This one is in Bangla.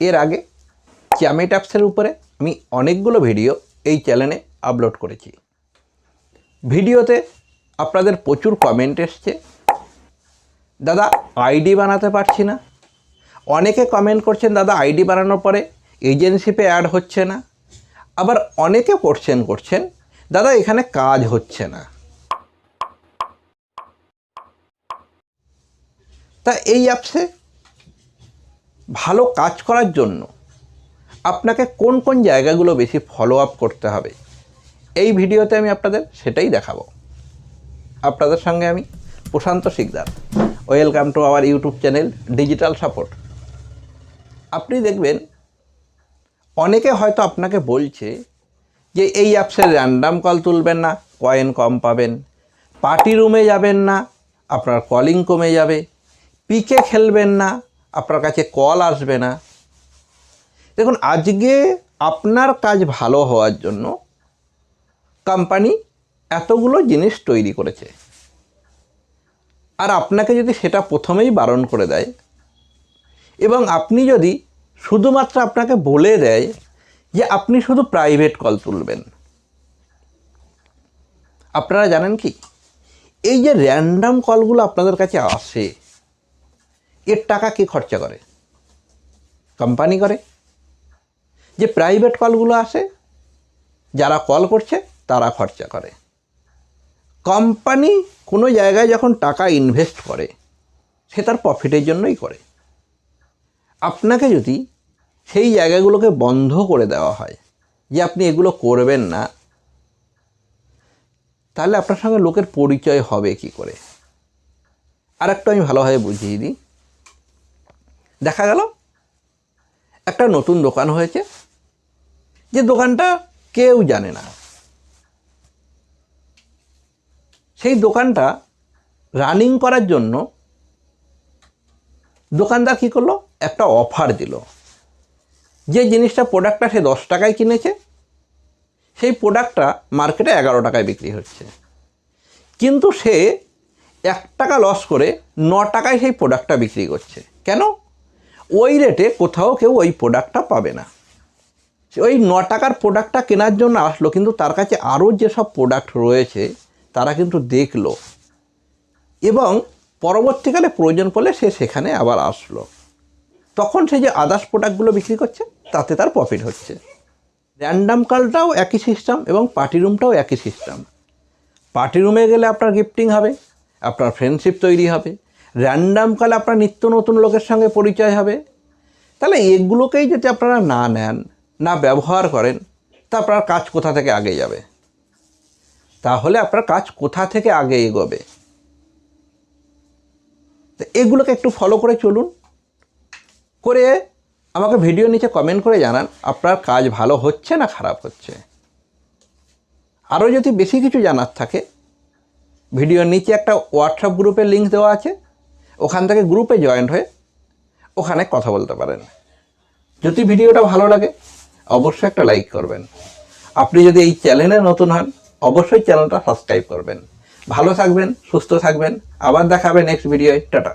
এর আগে চ্যামেট অ্যাপসের উপরে আমি অনেকগুলো ভিডিও এই চ্যানেলে আপলোড করেছি। ভিডিওতে আপনাদের প্রচুর কমেন্ট এসছে। দাদা আইডি বানাতে পারছি না। অনেকে কমেন্ট করছেন, দাদা আইডি বানানোর পরে এজেন্সিপে অ্যাড হচ্ছে না। আবার অনেকে কোশ্চেন করছেন, দাদা এখানে কাজ হচ্ছে না। তা এই অ্যাপসে ভালো কাজ করার জন্য আপনাকে কোন কোন জায়গাগুলো বেশি ফলো আপ করতে হবে, এই ভিডিওতে আমি আপনাদের সেটাই দেখাবো। আপনাদের সঙ্গে আমি Prashanta Sikdar. Welcome to our YouTube channel digital support আপনি দেখবেন, অনেকে হয়তো আপনাকে বলছে যে এই অ্যাপসে র্যান্ডাম কল তুলবেন না কয়েন কম পাবেন পার্টি রুমে যাবেন না, আপনার কলিং কমে যাবে পিকে খেলবেন না আপনার কাছে কল আসবে না। দেখুন, আজকে আপনার কাজ ভালো হওয়ার জন্য কোম্পানি এতগুলো জিনিস তৈরি করেছে। আর আপনাকে যদি সেটা প্রথমেই বারণ করে দেয় এবং আপনি যদি শুধুমাত্র আপনাকে বলে দেয় যে আপনি শুধু প্রাইভেট কল তুলবেন। আপনারা জানেন কি? এই যে র্যান্ডাম কলগুলো আপনাদের কাছে আসে এর টাকা কে খরচা করে? কোম্পানি করে। যে প্রাইভেট কলগুলো আসে, যারা কল করছে, তারা খরচা করে। কোম্পানি কোনো জায়গায় যখন টাকা ইনভেস্ট করে, সে তার প্রফিটের জন্যই করে। আপনাকে যদি সেই জায়গাগুলোকে বন্ধ করে দেওয়া হয়, যে আপনি এগুলো করবেন না, তাহলে আপনার সঙ্গে লোকের পরিচয় হবে কি করে? আর একটু আমি ভালোভাবে বুঝিয়ে দিই। দেখা গেল, একটা নতুন দোকান হয়েছে, যে দোকানটা কেউ জানে না। সেই দোকানটা রানিং করার জন্য দোকানদার কী করল? একটা অফার দিল। যে জিনিসটা প্রোডাক্টটা সে দশ টাকায় কিনেছে, সেই প্রোডাক্টটা মার্কেটে এগারো টাকায় বিক্রি হচ্ছে। কিন্তু সে এক টাকা লস করে ন টাকায় সেই প্রোডাক্টটা বিক্রি করছে। কেন? ওই রেটে কোথাও কেউ ওই প্রোডাক্টটা পাবে না। ওই ন টাকার প্রোডাক্টটা কেনার জন্য আসলো, কিন্তু তার কাছে আরও যেসব প্রোডাক্ট রয়েছে, তারা কিন্তু দেখল। এবং পরবর্তীকালে প্রয়োজন পড়লে সে সেখানে আবার আসলো। তখন সে যে আদার্স প্রোডাক্টগুলো বিক্রি করছে, তাতে তার প্রফিট হচ্ছে। র্যান্ডাম কালটাও একই সিস্টেম এবং পার্টি রুমটাও একই সিস্টেম পার্টি রুমে গেলে আপনার গিফটিং হবে, আপনার ফ্রেন্ডশিপ তৈরি হবে। র্যান্ডাম কলে আপনার নিত্য নতুন লোকের সঙ্গে পরিচয় হবে। তাহলে এগুলোকেই যদি আপনারা না নেন, না ব্যবহার করেন, তা আপনার কাজ কোথা থেকে আগে যাবে? তাহলে আপনার কাজ কোথা থেকে আগে এগোবে? তো এগুলোকে একটু ফলো করে চলুন। করে আমাকে ভিডিও নিচে কমেন্ট করে জানান, আপনার কাজ ভালো হচ্ছে না খারাপ হচ্ছে? আরও যদি বেশি কিছু জানার থাকে ভিডিওর নিচে একটা হোয়াটসঅ্যাপ গ্রুপের লিঙ্ক দেওয়া আছে। ওখান থেকে গ্রুপে জয়েন্ট হয়ে ওখানে কথা বলতে পারেন। যদি ভিডিওটা ভালো লাগে, অবশ্যই একটা লাইক করবেন। আপনি যদি এই চ্যানেলে নতুন হন, অবশ্যই চ্যানেলটা সাবস্ক্রাইব করবেন। ভালো থাকবেন, সুস্থ থাকবেন। আবার দেখাবে নেক্সট ভিডিওয় টাটা।